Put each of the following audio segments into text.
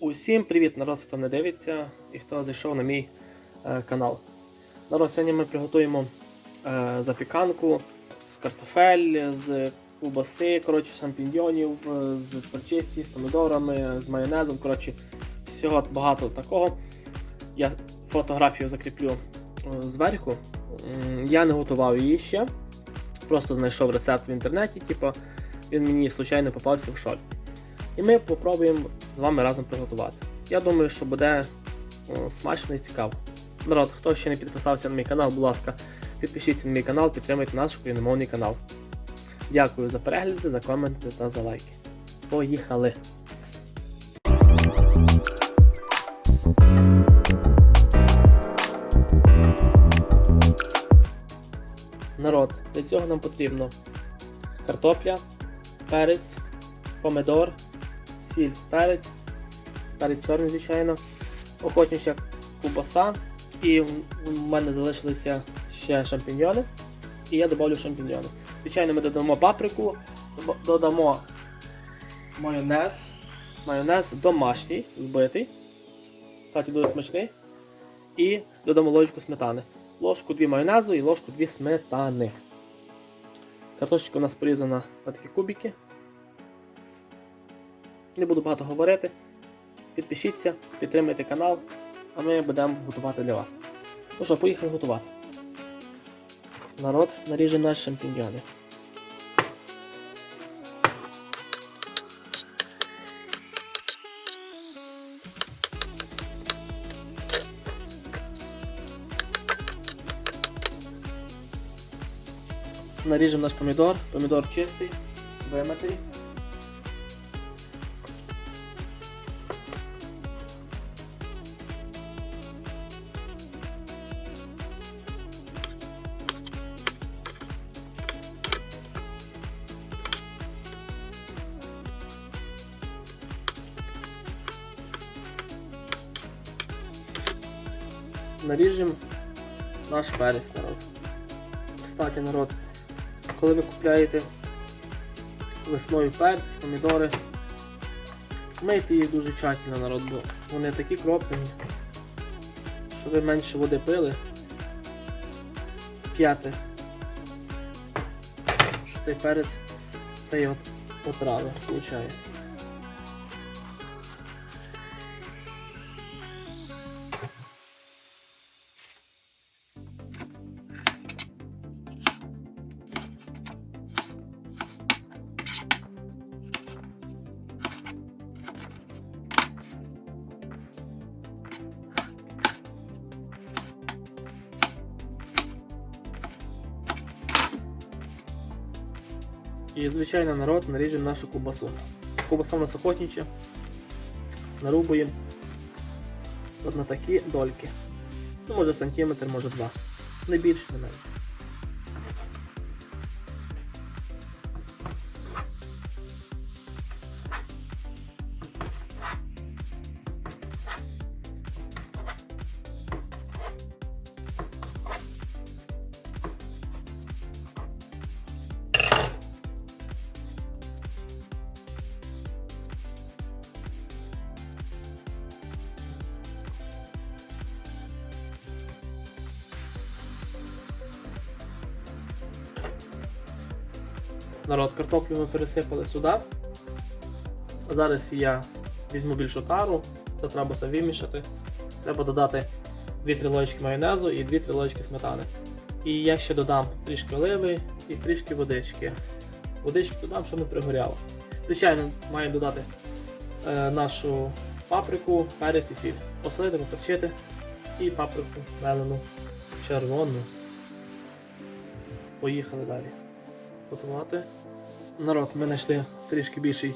Усім привіт, народ, хто не дивиться і хто зайшов на мій е, канал. Народ, сьогодні ми приготуємо е, запіканку з картофель, з кубаси, коротше, шампіньйонів, е, з перчисті, з помідорами, з майонезом. Коротше, всього багато такого. Я фотографію закріплю е, зверху. Я не готував її ще. Просто знайшов рецепт в інтернеті, типу, він мені случайно попався в шорті. І ми попробуємо з вами разом приготувати. Я думаю, що буде смачно і цікаво. Народ, хто ще не підписався на мій канал, будь ласка, підпишіться на мій канал, підтримайте наш україномовний канал. Дякую за перегляди, за коменти та за лайки. Поїхали! Народ, для цього нам потрібно картопля, перець, помидор, сіль, перець, перець чорний, звичайно, охотнича кубаса. І в мене залишилися ще шампіньйони. І я додавлю шампіньйони. Звичайно, ми додамо паприку, додамо майонез. Майонез домашній, збитий. Кстати, дуже смачний. І додамо ложку сметани. Ложку 2 майонезу і ложку 2 сметани. Картошечка у нас порізана на такі кубики. Не буду багато говорити. Підпишіться, підтримайте канал, а ми будемо готувати для вас. Ну що, поїхали готувати. Народ наріже наші шампіньйони. Наріжемо наш помідор. Помідор чистий, вимитий. Наріжемо наш перець народ. Кстати, народ, коли ви купляєте весною перець, помідори, мийте їх дуже тщательно народ, бо вони такі кроплені, що ви менше води пили. П'яте. Що цей перець цей от отрави получає. І, звичайно, народ наріжемо нашу кубасу. Кубаса у нас охотнича. Нарубуємо от на такі дольки. Ну, може сантиметр, може два. Не більше, не менше. Народ, картоплю ми пересипали сюди. Зараз я візьму більшу тару, це треба все вимішати. Треба додати 2-3 ложки майонезу і 2-3 ложки сметани. І я ще додам трішки оливи і трішки водички. Водички додам, щоб не пригоряло. Звичайно, маємо додати е, нашу паприку, перець і сіль. Посолити, поперчити і паприку мелену червону. Поїхали далі готувати. Народ, ми знайшли трішки більший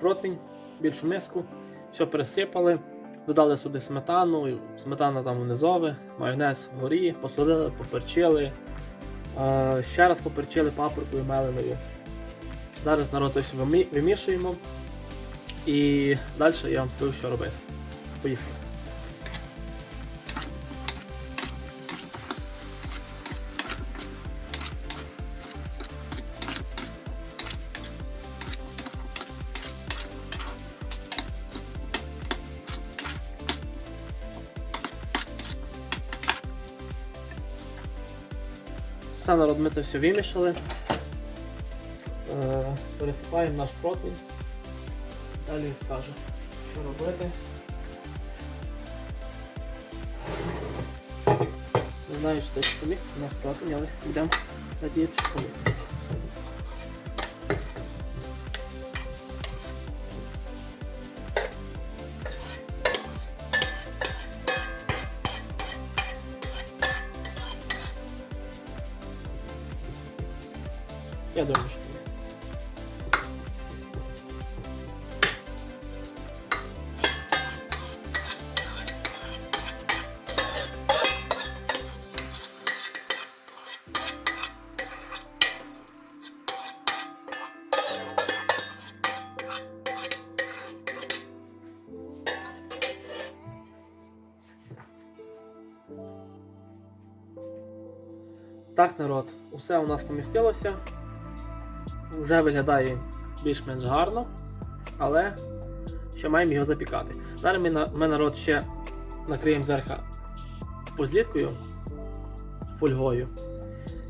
противень, більшу миску. Все пересипали, додали сюди сметану, сметана там внизове, майонез вгорі, посолили, поперчили. Ще раз поперчили паприкою меленою. Зараз народ це все вимішуємо. І далі я вам скажу, що робити. Поїхали. Все, народ, ми це все вимішали. Е, пересипаємо наш противень. Далі скажу, що робити. Не знаю, що це поміститься наш противень, але будемо надіятися, що поміститься. Думаю, що. Так, народ, усе у нас помістилося. Вже виглядає більш-менш гарно, але ще маємо його запікати. Зараз ми, ми народ ще накриємо зверху позліткою, фольгою.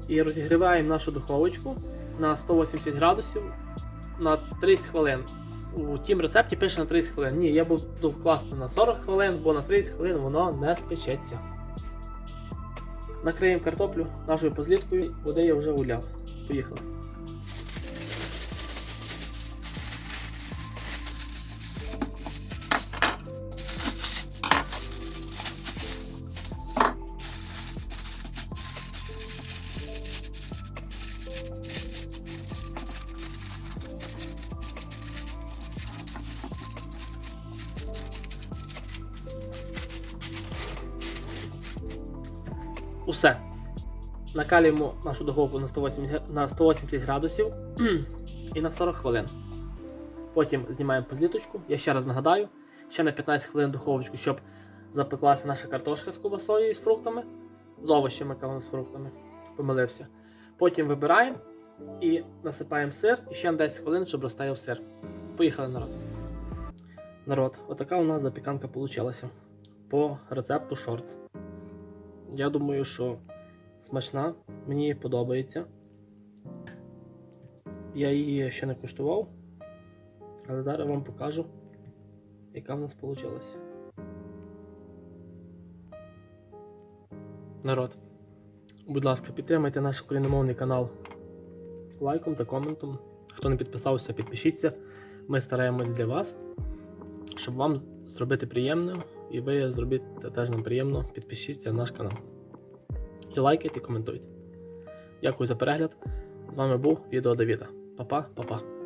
І розігріваємо нашу духовочку на 180 градусів на 30 хвилин. У тім рецепті пише на 30 хвилин. Ні, я буду класти на 40 хвилин, бо на 30 хвилин воно не спечеться. Накриємо картоплю нашою позліткою, води я вже уляв. Поїхали. Усе. Накалюємо нашу духовку на 180, на 180 градусів і на 40 хвилин. Потім знімаємо позліточку. Я ще раз нагадаю, ще на 15 хвилин духовочку, щоб запеклася наша картошка з кубасою і з фруктами. З овочами, кажу, з фруктами. Помилився. Потім вибираємо і насипаємо сир і ще на 10 хвилин, щоб розтаяв сир. Поїхали народ. Народ, отака у нас запіканка вийшла по рецепту шортс. Я думаю, що смачна, мені подобається. Я її ще не куштував, але зараз вам покажу, яка в нас вийшла. Народ, будь ласка, підтримайте наш україномовний канал лайком та коментом. Хто не підписався, підпишіться. Ми стараємось для вас, щоб вам зробити приємно, і ви зробите теж нам приємно. Підпишіться на наш канал. І лайкайте, і коментуйте. Дякую за перегляд. З вами був відео Давіда. Па-па, па-па.